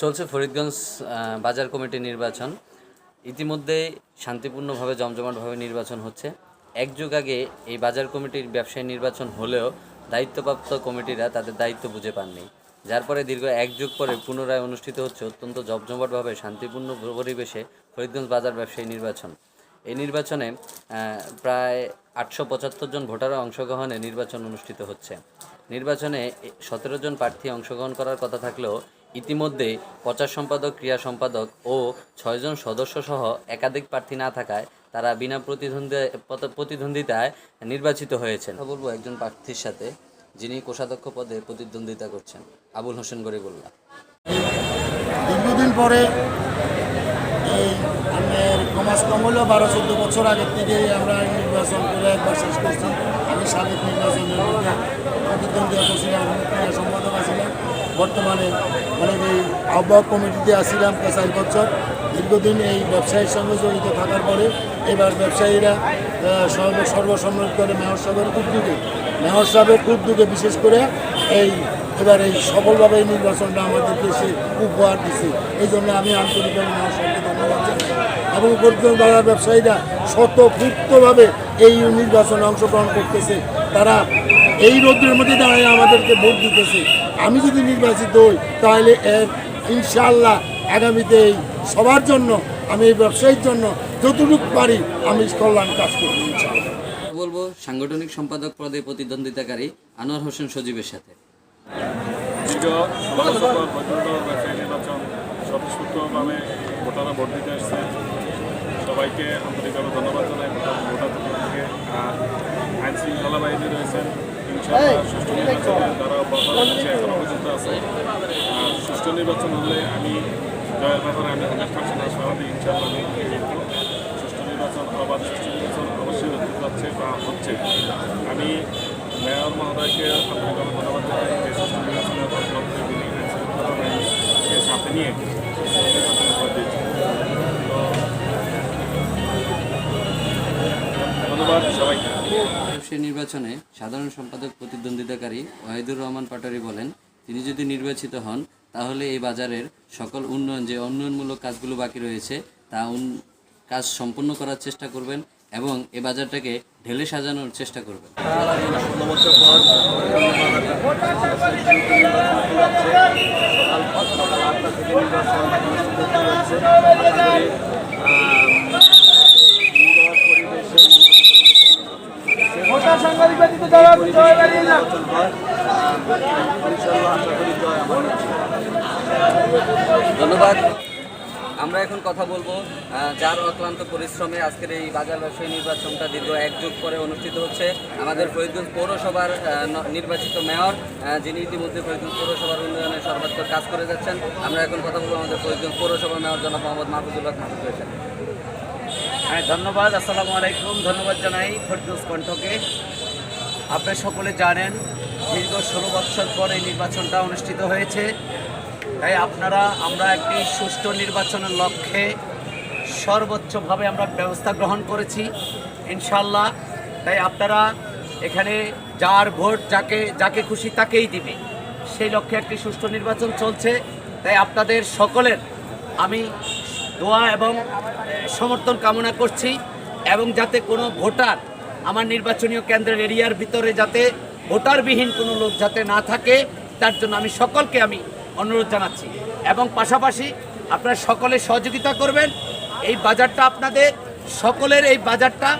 চলছে ফরিদগঞ্জ বাজার কমিটি নির্বাচন। ইতিমধ্যে শান্তিপূর্ণভাবে, জমজমাটভাবে নির্বাচন হচ্ছে। এক যুগ আগে এই বাজার কমিটির ব্যবসায়ী নির্বাচন হলেও দায়িত্বপ্রাপ্ত কমিটিরা তাদের দায়িত্ব বুঝে পাননি। যার পরে দীর্ঘ এক যুগ পরে পুনরায় অনুষ্ঠিত হচ্ছে অত্যন্ত জমজমাটভাবে, শান্তিপূর্ণ পরিবেশে ফরিদগঞ্জ বাজার ব্যবসায়ী নির্বাচন। এই নির্বাচনে প্রায় আটশো পঁচাত্তর জন ভোটারের অংশগ্রহণে নির্বাচন অনুষ্ঠিত হচ্ছে। নির্বাচনে সতেরো জন প্রার্থী অংশগ্রহণ করার কথা থাকলেও ইতিমধ্যে প্রচার সম্পাদক ক্রিয়া সম্পাদক ও ছয়জন সদস্য সহ একাধিক প্রার্থী না থাকায় তারা বিনা প্রতিদ্বন্দ্বী প্রতিদ্বন্দ্বিতায় নির্বাচিত হয়েছেন। বলব একজন প্রার্থীর সাথে যিনি কোষাধ্যক্ষ পদে প্রতিদ্বন্দ্বিতা করছেন আবুল হোসেন গরিবুল্লাহ। দীর্ঘদিন পরে এই আমাদের কমাস কম হলেও বারো চোদ্দ বছর আগের থেকে আমরা নির্বাচন করে একবার শেষ করছি। আমি সাবেক নির্বাচনের প্রতিদ্বন্দ্বিতা করছিলাম সম্পাদক আছিলাম। বর্তমানে অনেক এই আহ্বায়ক কমিটিতে আসছিলাম প্রায় চার বছর। দীর্ঘদিন এই ব্যবসায়ীর সঙ্গে জড়িত থাকার পরে এবার ব্যবসায়ীরা সর্ব সর্বসম্মত করে মেয়র সাহেবের উদ্যোগে মেয়র সাহেবের উদ্যোগে বিশেষ করে এই এবার এই সফলভাবে এই নির্বাচনটা আমাদেরকে সে উপহার দিচ্ছে এই জন্য আমি আন্তরিকভাবে মেয়র সাহেবকে ধন্যবাদ জানাই এবং বাজার ব্যবসায়ীরা স্বতঃপূর্তভাবে এই নির্বাচনে অংশগ্রহণ করতেছে, তারা এই রোদ্রের মধ্যে দাঁড়িয়ে আমাদেরকে ভোট দিতেছে। আমি যদি নির্বাচিত হই তাহলে এর ইনশাল্লাহ আগামীতে এই সবার জন্য আমি এই ব্যবসায়ীর জন্য যতটুকু পারি আমি কল্যাণ কাজ করব ইনশাআল্লাহ। বলব সাংগঠনিক সম্পাদক পদে প্রতিদ্বন্দ্বিতাকারী আনোয়ার হোসেন সজীবের সাথে। নির্বাচন ভোটাররা ভোট দিতে আসছে সবাইকে আন্তরিকভাবে ধন্যবাদ জানাই ভোটার ভোটার থেকে। আর আইন শৃঙ্খলা বাহিনী রয়েছেন তারা হচ্ছে এখনও পর্যন্ত আছে সুষ্ঠু নির্বাচন হলে আমি জয়ের ব্যাপারে আমি হান্ড্রেড পার্সেন্ট আশাবাদী ইনশাআল্লাহ সুষ্ঠু নির্বাচন অবাধ সুষ্ঠু নির্বাচন অবশ্যই হতে যাচ্ছে বা হচ্ছে। মেয়র মহোদয়কে আন্তরিকভাবে ধন্যবাদ জানাই সুষ্ঠু নির্বাচনের সাথে নিয়ে ধন্যবাদ সবাইকে। সেই নির্বাচনে সাধারণ সম্পাদক প্রতিদ্বন্দ্বিতাকারী ওয়াহিদুর রহমান পাটারি বলেন তিনি যদি নির্বাচিত হন তাহলে এই বাজারের সকল উন্নয়ন যে উন্নয়নমূলক কাজগুলো বাকি রয়েছে তা উন- কাজ সম্পূর্ণ করার চেষ্টা করবেন এবং এ বাজারটাকে ঢেলে সাজানোর চেষ্টা করবেন। সকাল সকাল থেকে নির্বাচন অনুষ্ঠিত হতে যাচ্ছে আশা করি আম, সুন্দর পরিবেশে নির্বাচন হয় আম, ইনশাল্লাহ আশা করি জয় আমার ধন্যবাদ। আমরা এখন কথা বলব যার অক্লান্ত পরিশ্রমে আজকের এই বাজার ব্যবসায়ী নির্বাচনটা দীর্ঘ এক যুগ পরে অনুষ্ঠিত হচ্ছে। আমাদের ফরিদগঞ্জ পৌরসভার নির্বাচিত মেয়র যিনি ইতিমধ্যে ফরিদগঞ্জ পৌরসভার উন্নয়নে সর্বাত্মক কাজ করে যাচ্ছেন। আমরা এখন কথা বলব আমাদের ফরিদগঞ্জ পৌরসভার মেয়র জনাব মোহাম্মদ মাহফুজুল্লাহ মাহফুজ হয়েছেন হ্যাঁ ধন্যবাদ, আসসালামু আলাইকুম। ধন্যবাদ জানাই ফরিদগঞ্জ কণ্ঠকে। আপনারা সকলে জানেন, দীর্ঘ ষোলো বৎসর পর এই নির্বাচনটা অনুষ্ঠিত হয়েছে। তাই আপনারা, আমরা একটি সুষ্ঠু নির্বাচনের লক্ষ্যে সর্বোচ্চভাবে আমরা ব্যবস্থা গ্রহণ করেছি ইনশাল্লাহ তাই আপনারা এখানে যার ভোট যাকে যাকে খুশি তাকেই দিবে। সেই লক্ষ্যে একটি সুষ্ঠু নির্বাচন চলছে। তাই আপনাদের সকলের আমি দোয়া এবং সমর্থন কামনা করছি এবং যাতে কোনো ভোটার আমার নির্বাচনীয় কেন্দ্রের এরিয়ার ভিতরে যাতে ভোটারবিহীন কোনো লোক যাতে না থাকে, তার জন্য আমি সকলকে আমি অনুরোধ জানাচ্ছি। এবং পাশাপাশি আপনারা সকলে সহযোগিতা করবেন। এই বাজারটা আপনাদের, সকলের এই বাজারটা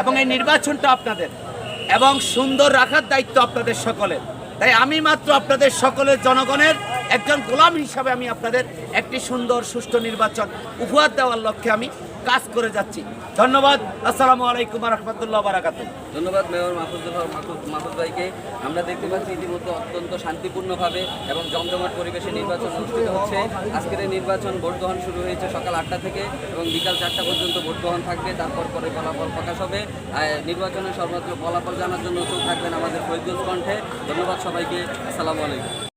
এবং এই নির্বাচনটা আপনাদের। এবং সুন্দর রাখার দায়িত্ব আপনাদের সকলের। তাই আমি মাত্র আপনাদের সকলের জনগণের একজন গোলাম হিসাবে আমি আপনাদের একটি সুন্দর, সুষ্ঠু নির্বাচন উপহার দেওয়ার লক্ষ্যে আমি কাজ করে যাচ্ছি। ধন্যবাদ। আসসালামু আলাইকুম রহমতুল্লাহ বারাকাতুহ। ধন্যবাদ, মেয়র মাহফুজুল মাহফুজ ভাইকে। আমরা দেখতে পাচ্ছি ইতিমধ্যে অত্যন্ত শান্তিপূর্ণভাবে এবং জমজমাট পরিবেশে নির্বাচন অনুষ্ঠিত হচ্ছে। আজকের এই নির্বাচন ভোট গ্রহণ শুরু হয়েছে সকাল আটটা থেকে এবং বিকাল চারটা পর্যন্ত ভোট গ্রহণ থাকবে। তারপর পরে ফলাফল প্রকাশ হবে। নির্বাচনের সর্বত্র ফলাফল জানার জন্য থাকবেন আমাদের ফরিদগঞ্জ কণ্ঠে। ধন্যবাদ সবাইকে। আসসালামু আলাইকুম।